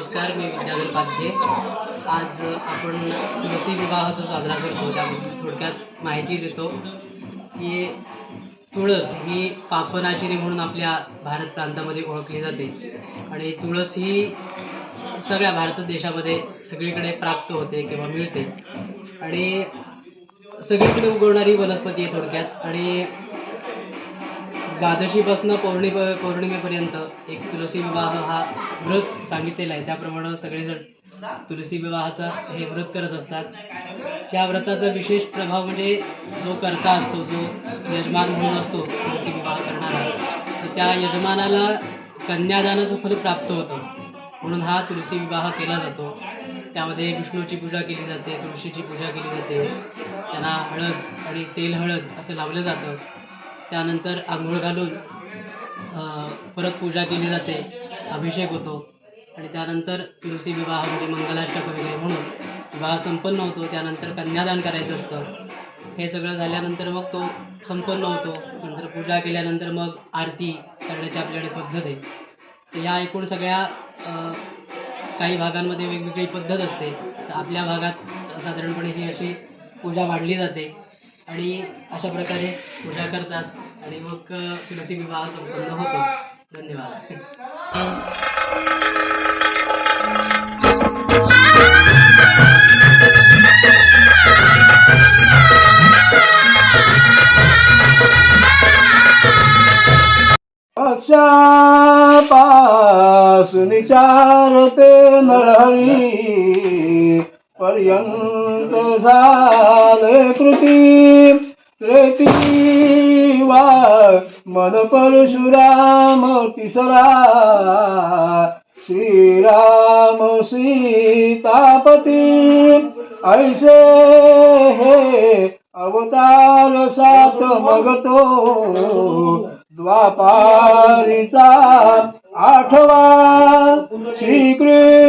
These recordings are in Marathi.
नमस्कार मी विद्याधर पाध्ये आज आपण तुळशी विवाह जो साजरा करतो त्याबद्दल थोडक्यात माहिती देतो की तुळस ही पापनाशिनी म्हणून आपल्या भारत प्रांतामध्ये ओळखली जाते. आणि तुळस ही सगळ्या भारत देशामध्ये सगळीकडे प्राप्त होते किंवा मिळते. आणि सगळीकडे उगवणारी वनस्पती आहे थोडक्यात. आणि द्वादशीपासून पौर्णिम पौर्णिमेपर्यंत एक तुलसी विवाह हा व्रत सांगितलेला आहे. त्याप्रमाणे सगळेजण तुलसी विवाहाचा हे व्रत करत असतात. त्या व्रताचा विशेष प्रभाव म्हणजे जो कर्ता असतो जो यजमान म्हणून असतो तुलसी विवाह करणारा तर त्या यजमानाला कन्यादानाचं फल प्राप्त होतं. म्हणून हा तुलसी विवाह केला जातो. त्यामध्ये विष्णूची पूजा केली जाते तुळशीची पूजा केली जाते. त्यांना हळद आणि तेल हळद असं लावलं जातं. त्यानंतर आंघोळ घालून परत पूजा केली जाते अभिषेक होतो. आणि त्यानंतर तुलसी विवाह म्हणजे मंगलाष्टक वगैरे म्हणून विवाह संपन्न होतो त्यानंतर कन्यादान करायचं असतं. हे सगळं झाल्यानंतर मग तो संपन्न होतो. नंतर पूजा केल्यानंतर मग आरती करण्याची आपल्याकडे पद्धत आहे. तर ह्या एकूण सगळ्या काही भागांमध्ये वेगवेगळी पद्धत असते. तर आपल्या भागात साधारणपणे ही अशी पूजा वाढली जाते. आणि अशा प्रकारे पूजा करतात आणि मग तुळशी विवाह संपन्न होतो. धन्यवाद. पक्षापासून विचारते नळहरी पर्यंत झाले कृती त्रेती वा मन परशुराम तिसरा श्रीराम सीतापती ऐसे हे अवतार सात मगतो द्वापारीचा आठवा श्रीकृष्ण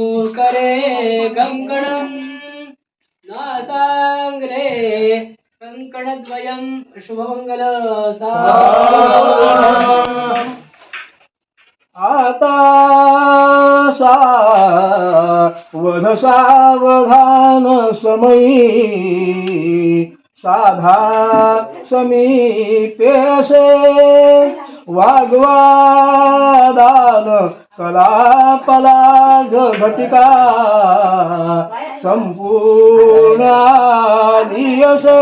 कङ्कणम् नासाङ्ग्रे कङ्कणद्वयं शुभमङ्गल सा। आता सा वध समयी साधा समीपेसे वाग्वादान कलापलाज घटिका संपूर्ण दियसे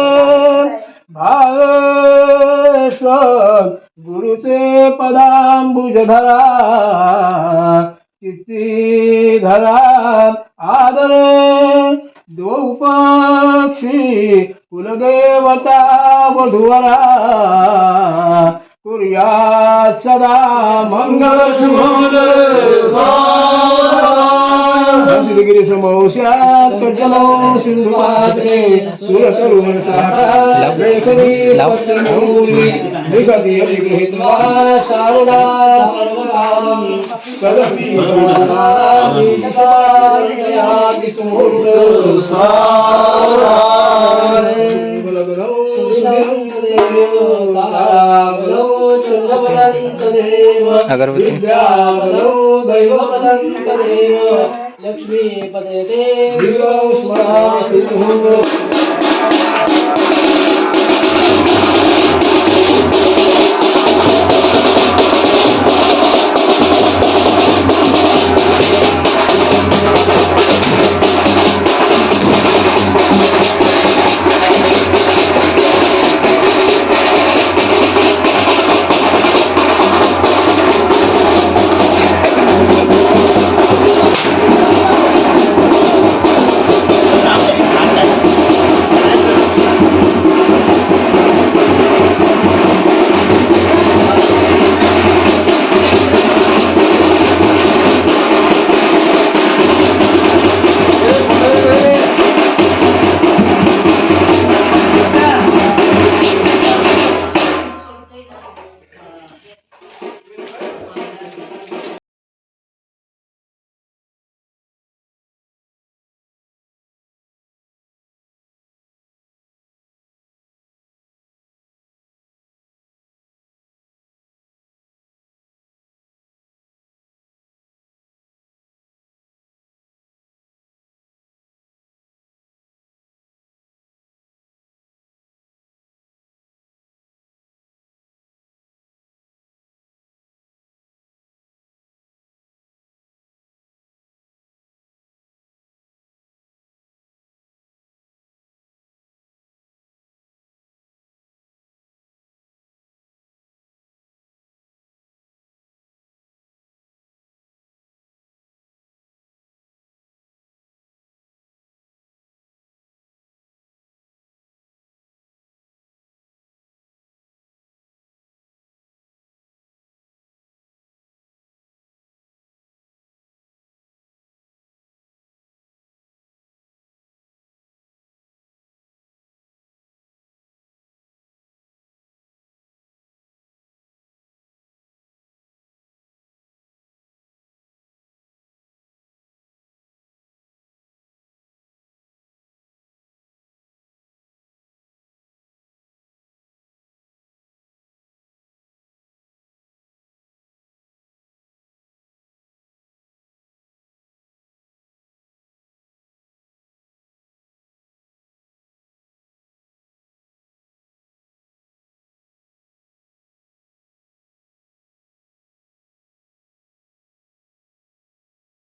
भावेश गुरुचे पदांबुजधरा किती धरा आदरे द्वौपक्षी कुलदेवता वधुवरा कुर्या सदा मंगल श्रीगिरी समोस्यात सज्जनो सिंधु पात्रे पत्रमौली अभिगृहीत्वा शारदा अगरबत्ती. लक्ष्मी पदे धियो